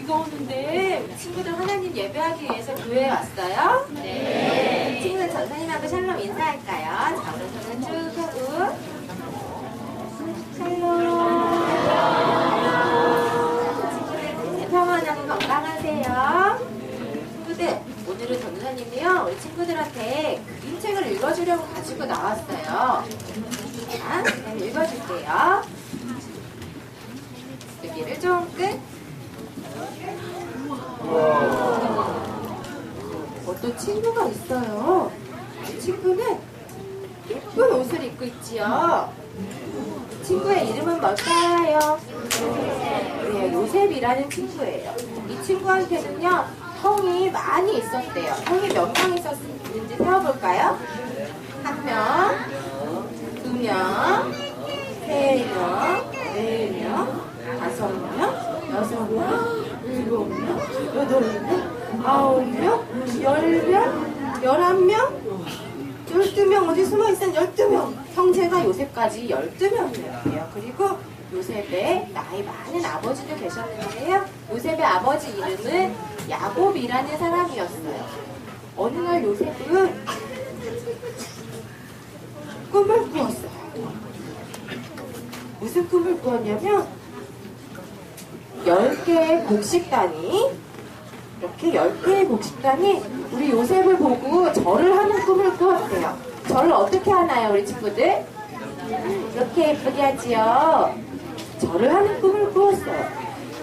비가 오는데 친구들 하나님 예배하기 위해서 교회에 왔어요? 네. 친구들 전사님하고 샬롬 인사할까요? 자, 오른손은 쭉 하고. 샬롬. 친구들 평안하고 건강하세요. 친구들, 오늘은 전사님이요. 우리 친구들한테 그림책을 읽어주려고 가지고 나왔어요. 자, 그럼 읽어줄게요. 여기를 좀 끝. 어떤 친구가 있어요. 그 친구는 예쁜 옷을 입고 있지요. 친구의 이름은 뭘까요? 네, 요셉이라는 친구예요. 이 친구한테는요, 형이 많이 있었대요. 형이 몇 명 있었는지 세어볼까요? 한 명, 두 명, 세 명, 네 명, 다섯 명, 여섯 명, 일곱 명, 여덟 명, 아홉 명, 열 명, 열한 명, 열두 명 어디 숨어 있은 열두 명 형제가 요셉까지 열두 명이었대요. 그리고 요셉의 나이 많은 아버지도 계셨는데요. 요셉의 아버지 이름은 야곱이라는 사람이었어요. 어느 날 요셉은 꿈을 꾸었어요. 무슨 꿈을 꾸었냐면 열 개의 곡식단이 이렇게 열 개의 곡식단이 우리 요셉을 보고 절을 하는 꿈을 꾸었대요. 절을 어떻게 하나요, 우리 친구들? 이렇게 예쁘게 하지요. 절을 하는 꿈을 꾸었어요.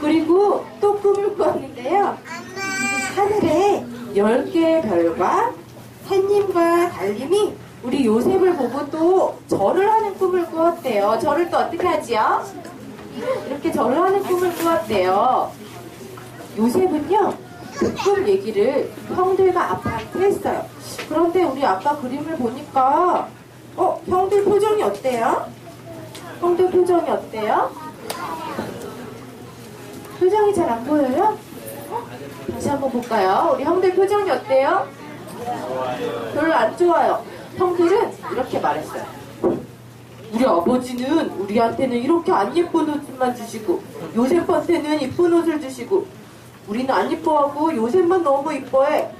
그리고 또 꿈을 꾸었는데요. 하늘에 열 개의 별과 햇님과 달님이 우리 요셉을 보고 또 절을 하는 꿈을 꾸었대요. 절을 또 어떻게 하지요? 이렇게 절을 하는 꿈을 꾸었대요. 요셉은요, 그꿈 얘기를 형들과 아빠한테 했어요. 그런데 우리 아빠 그림을 보니까, 어, 형들 표정이 어때요? 형들 표정이 어때요? 표정이 잘 안 보여요? 어? 다시 한번 볼까요? 우리 형들 표정이 어때요? 별로 안 좋아요. 형들은 이렇게 말했어요. 우리 아버지는 우리한테는 이렇게 안 예쁜 옷만 주시고 요셉한테는 이쁜 옷을 주시고 우리는 안 이뻐하고 요셉만 너무 이뻐해.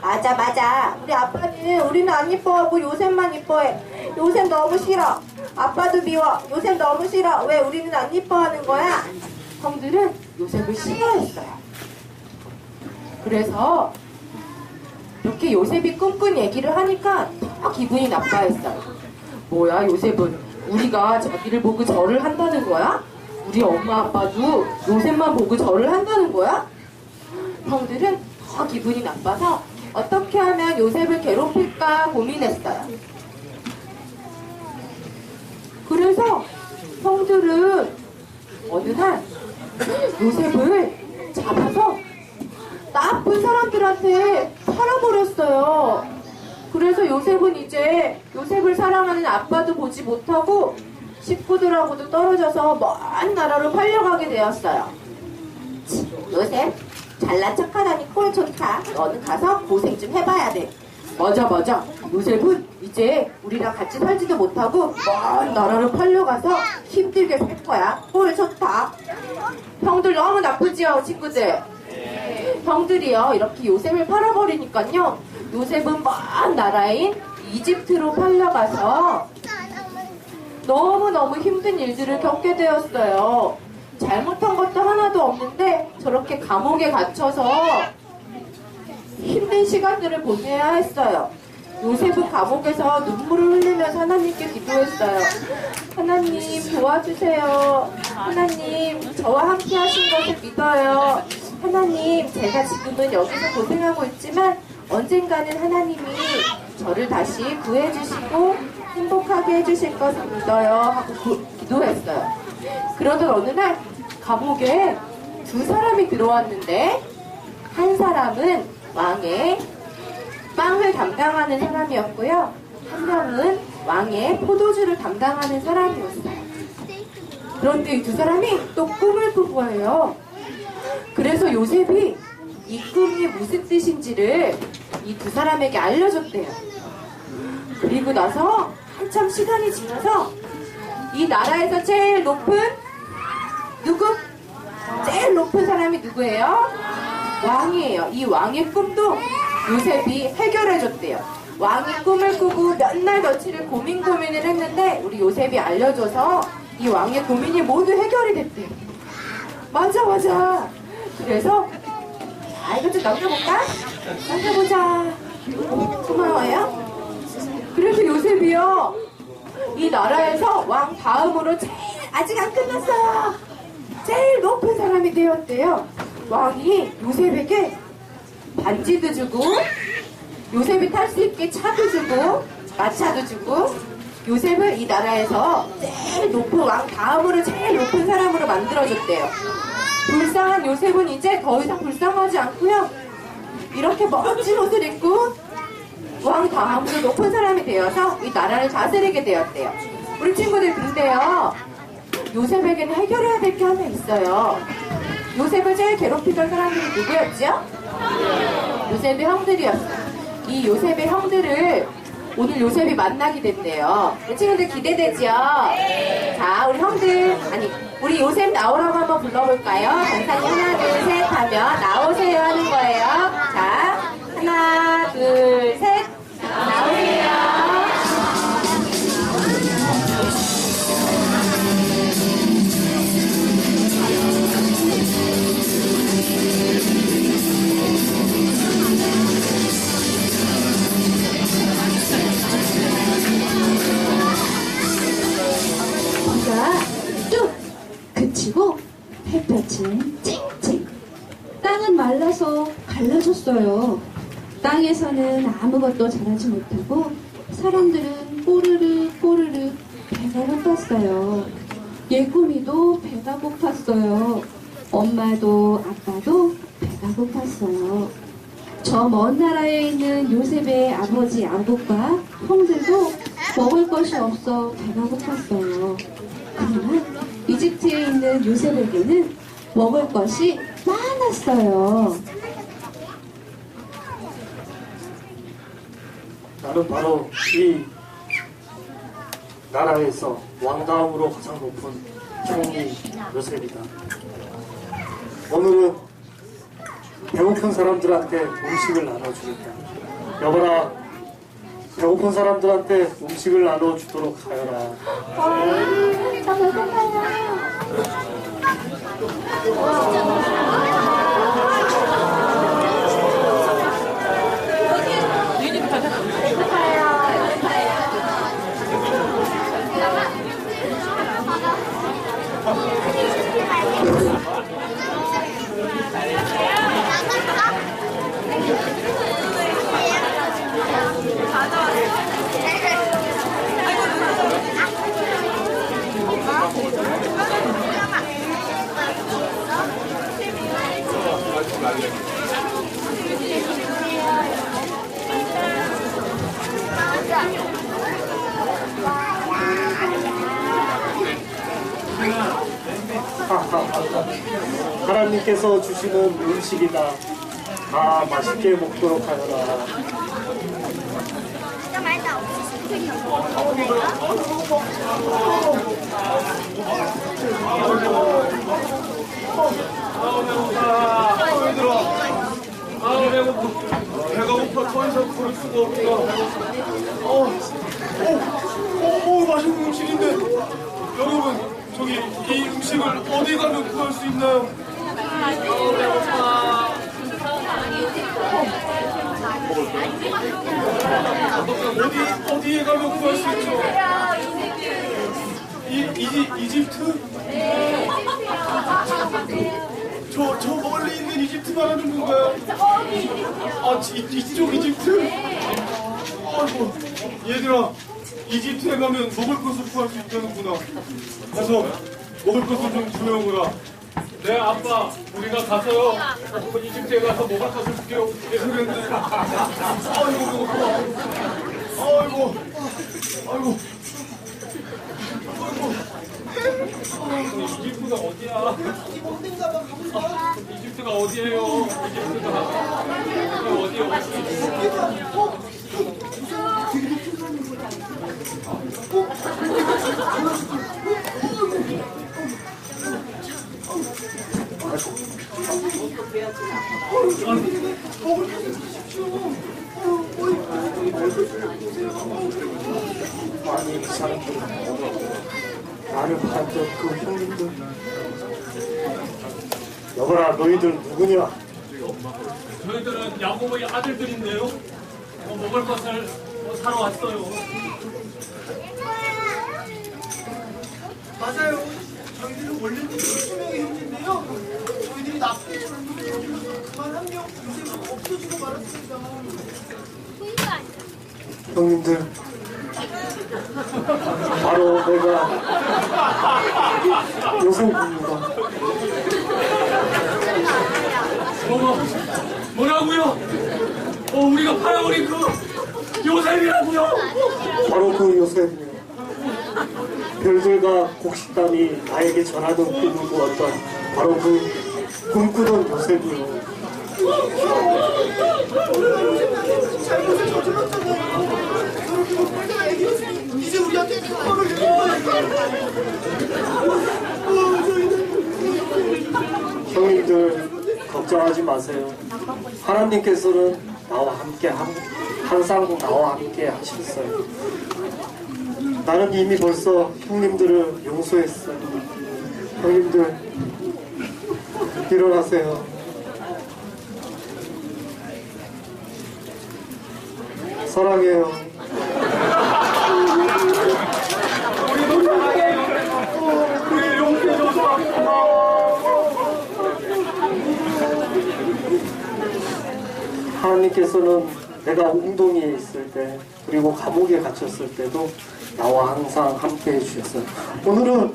맞아 맞아. 우리 아빠는 우리는 안 이뻐하고 요셉만 이뻐해. 요셉 너무 싫어. 아빠도 미워. 요셉 너무 싫어. 왜 우리는 안 이뻐하는 거야? 형들은 요셉을 싫어했어요. 그래서 이렇게 요셉이 꿈꾼 얘기를 하니까 더 기분이 나빠했어요. 뭐야 요셉은 우리가 자기를 보고 절을 한다는 거야? 우리 엄마 아빠도 요셉만 보고 절을 한다는 거야? 형들은 더 기분이 나빠서 어떻게 하면 요셉을 괴롭힐까 고민했어요. 그래서 형들은 어느 날 요셉을 잡아서 나쁜 사람들한테 팔아버렸어요. 그래서 요셉은 이제 요셉을 사랑하는 아빠도 보지 못하고 식구들하고도 떨어져서 먼 나라로 팔려가게 되었어요. 치, 요셉, 잘난 척하다니 꼴 좋다. 너는 가서 고생 좀 해봐야 돼. 맞아, 맞아. 요셉은 이제 우리랑 같이 살지도 못하고 먼 나라로 팔려가서 힘들게 살 거야. 꼴 좋다. 형들 너무 나쁘지요, 친구들? 형들이요 이렇게 요셉을 팔아버리니까요 요셉은 먼 나라인 이집트로 팔려가서 너무너무 힘든 일들을 겪게 되었어요 잘못한 것도 하나도 없는데 저렇게 감옥에 갇혀서 힘든 시간들을 보내야 했어요 요셉은 감옥에서 눈물을 흘리면서 하나님께 기도했어요 하나님 도와주세요 하나님 저와 함께 하신 것을 믿어요 하나님, 제가 지금은 여기서 고생하고 있지만 언젠가는 하나님이 저를 다시 구해주시고 행복하게 해주실 것을 믿어요. 하고 구- 기도했어요. 그러던 어느 날 감옥에 두 사람이 들어왔는데 한 사람은 왕의 빵을 담당하는 사람이었고요. 한 명은 왕의 포도주를 담당하는 사람이었어요. 그런데 이 두 사람이 또 꿈을 꾼 거예요. 그래서 요셉이 이 꿈이 무슨 뜻인지를 이 두 사람에게 알려줬대요. 그리고 나서 한참 시간이 지나서 이 나라에서 제일 높은 누구? 제일 높은 사람이 누구예요? 왕이에요. 이 왕의 꿈도 요셉이 해결해줬대요. 왕이 꿈을 꾸고 몇 날 며칠을 고민 고민을 했는데 우리 요셉이 알려줘서 이 왕의 고민이 모두 해결이 됐대요. 맞아 맞아. 그래서 아 이거 좀 넘겨볼까? 넘겨보자. 고마워요. 그래서 요셉이요 이 나라에서 왕 다음으로 제일 아직 안 끝났어요. 제일 높은 사람이 되었대요. 왕이 요셉에게 반지도 주고 요셉이 탈 수 있게 차도 주고 마차도 주고 요셉을 이 나라에서 제일 높은 왕 다음으로 제일 높은 사람으로 만들어줬대요. 불쌍한 요셉은 이제 더 이상 불쌍하지 않고요. 이렇게 멋진 옷을 입고 왕 다음으로 높은 사람이 되어서 이 나라를 다스리게 되었대요. 우리 친구들 근데요. 요셉에게는 해결해야 될 게 하나 있어요. 요셉을 제일 괴롭히던 사람들이 누구였죠? 요셉의 형들이었어요. 이 요셉의 형들을 오늘 요셉이 만나게. 우리 친구들 기대되죠? 자, 우리 형들, 아니, 우리 요셉 나오라고 한번 불러볼까요? 전산이 하나, 둘, 셋 하면 나오세요 하는 거예요. 자, 하나, 둘, 셋. 자라지 못하고 사람들은 꼬르르 꼬르르 배가 고팠어요 예꿈이도 배가 고팠어요 엄마도 아빠도 배가 고팠어요 저 먼 나라에 있는 요셉의 아버지 아버과 형들도 먹을 것이 없어 배가 고팠어요. 그러나 이집트에 있는 요셉에게는 먹을 것이 많았어요. 나는 바로 이 나라에서 왕다음으로 가장 높은 총리 요셉이다. 오늘은 배고픈 사람들한테 음식을 나눠주겠다. 여보라, 배고픈 사람들한테 음식을 나눠주도록 하여라. 하나님께서 주시는 음식이다. 다 맛있게 먹도록 하여라. 얘들아, 아 배고파. 배가 고파 걸 수가 없다. 어, 어, 어, 맛있는 음식인데. 여러분, 저기 이 음식을 어디 가면 구할 수 있나요? 어디 어디에 가면 구할 수 있죠? 이 이지 이집트? 저, 저 멀리 있는 이집트 말하는 건가요? 아, 이, 이쪽 이집트? 아이고, 얘들아, 이집트에 가면 먹을 것을 구할 수 있다는구나. 가서 먹을 것을 좀 구해오거라. 네, 아빠, 우리가 가서요, 어, 이집트에 가서 먹을 것을 구해오, 그랬는데. 아이고. 아이고, 아이고. 이집트가 어디야? 이집트가 어디예요? 이집트가 어디 어디? 여보라 너희들 누구냐 저희들은 야고보의 아들들인데요. 어, 먹을 것을 어, 사러 왔어요. 맞아요. 저희들은 원래는 12명의 형제인데요. 저희들이 나쁘게 젊은 저질러서 그만 한 명, 요새 없어지고 말았습니다. 형님들 바로 내가 요셉입니다 뭐, 뭐라고요? 어, 우리가 팔아버린 그 요셉이라고요? 바로 그 요셉이요 별들과 곡식단이 나에게 전하던 꿈을 꾸었던 바로 그 꿈꾸던 저희들 형님들 걱정하지 마세요. 하나님께서는 나와 함께 함- 항상 나와 함께 하셨어요 나는 이미 벌써 형님들을 용서했어요 형님들 일어나세요. 사랑해요. 하나님께서는 내가 웅동이에 있을 때 그리고 감옥에 갇혔을 때도 나와 항상 함께 해 주셨어요. 오늘은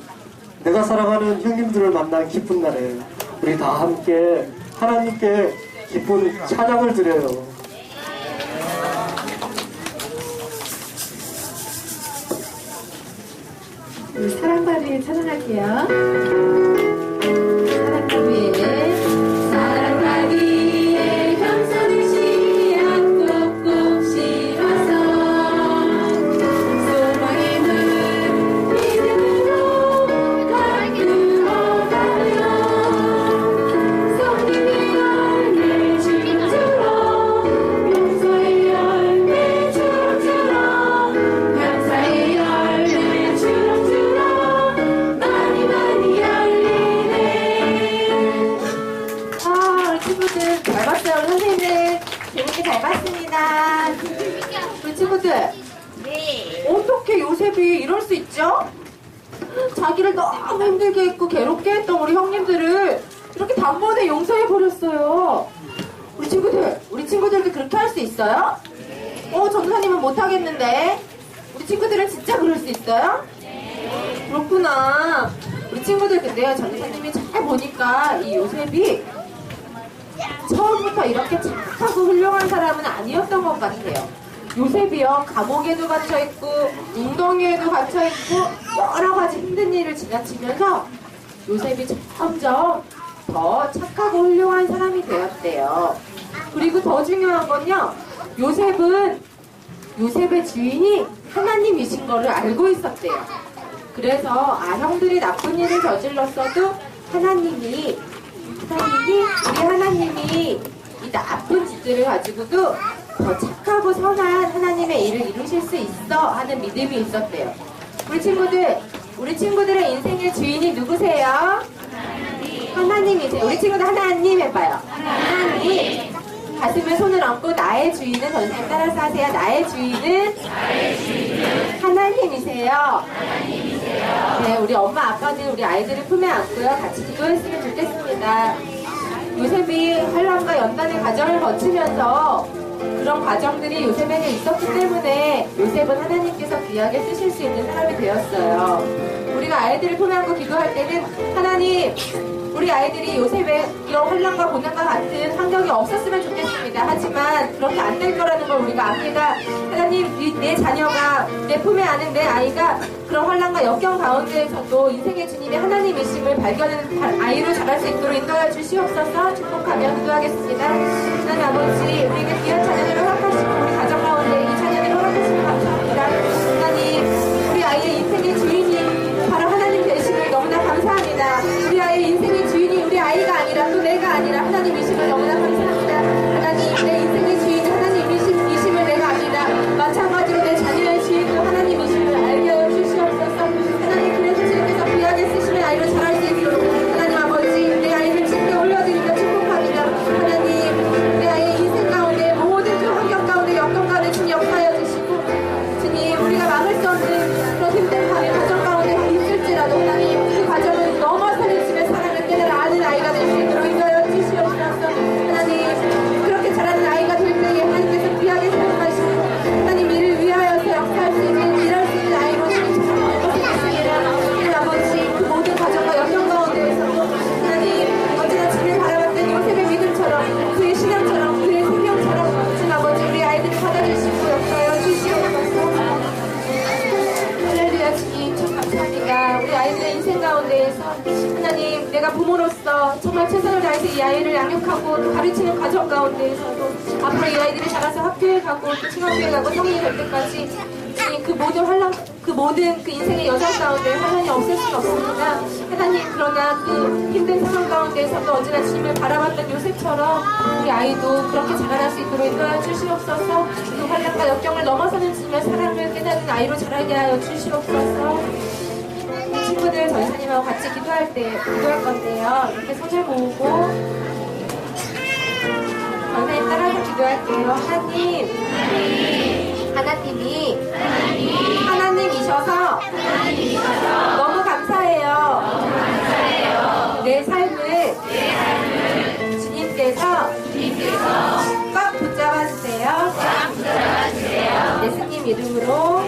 내가 사랑하는 형님들을 만난 기쁜 날이에요. 우리 다 함께 하나님께 기쁜 찬양을 드려요. 우리 사랑받이에 찬양할게요. 선생님들 재밌게 잘 봤습니다. 우리 친구들. 어떻게 요셉이 이럴 수 있죠? 자기를 너무 힘들게 했고 괴롭게 했던 우리 형님들을 이렇게 단번에 용서해 버렸어요. 우리 친구들, 우리 친구들도 그렇게 할 수 있어요? 어, 전도사님은 못 하겠는데. 우리 친구들은 진짜 그럴 수 있어요? 그렇구나. 우리 친구들 근데요, 전도사님이 잘 보니까 이 요셉이 처음부터 이렇게 착하고 훌륭한 사람은 아니었던 것 같아요. 요셉이요, 감옥에도 갇혀 있고, 웅덩이에도 갇혀 있고, 여러 가지 힘든 일을 지나치면서 요셉이 점점 더 착하고 훌륭한 사람이 되었대요. 그리고 더 중요한 건요, 요셉은 요셉의 주인이 하나님이신 거를 알고 있었대요. 그래서 아 형들이 나쁜 일을 저질렀어도 하나님이 하나님이 우리 하나님이 이 나쁜 짓들을 가지고도 더 착하고 선한 하나님의 일을 이루실 수 있어 하는 믿음이 있었대요. 우리 친구들 우리 친구들의 인생의 주인이 누구세요? 하나님이세요. 우리 친구들 하나님 해봐요. 하나님. 가슴에 손을 얹고 나의 주인은 선생님 따라서 하세요. 나의 주인은 하나님이세요. 네, 우리 엄마 아빠는 우리 아이들을 품에 안고요. 같이 기도했으면 좋겠 습니다. 요셉이 환란과 연단의 과정을 거치면서 그런 과정들이 요셉에게 있었기 때문에 요셉은 하나님께서 귀하게 쓰실 수 있는 사람이 되었어요. 우리가 아이들을 안고 기도할 때는 하나님 우리 아이들이 요셉의 이런 환란과 고난과 같은 환경이 없었으면 좋겠 습니다. 하지만 그렇게 안 될 거라는 걸 우리가 압니다. 하나님, 이- 내 자녀가 내 품에 안은 내 아이가 그런 환란과 역경 가운데에서도 인생의 주님의 하나님이심을 발견하는 바- 아이로 자랄 수 있도록 인도해 주시옵소서 축복하며 기도하겠습니다. 하나님 아버지, 우리에게 귀한 자녀들을 허락하시고 최선을 다해서 이 아이를 양육하고 또 가르치는 과정 가운데에서도 앞으로 이 아이들이 자라서 학교에 가고 또 중학교에 가고 성인이 될 때까지 이그 모든 환란, 그 모든 그 인생의 여정 가운데 환란이 없을 수는 없습니다. 하나님 그러나 그 힘든 상황 가운데에서도 언제나 주님을 바라봤던 요셉처럼 우리 아이도 그렇게 자라날 수 있도록 인도하여 주시옵소서 그 환란과 역경을 넘어서는 주님의 사랑을 깨닫는 아이로 자라게 하여 주시옵소서 친구들 전사님하고 같이 기도할 때 기도할 건데요. 이렇게 손을 모으고 전사님 따라서 기도할게요. 하나님, 하나님이 하나님이셔서 너무 감사해요. 내 삶을 주님께서 꽉 붙잡아 주세요. 예수님 이름으로.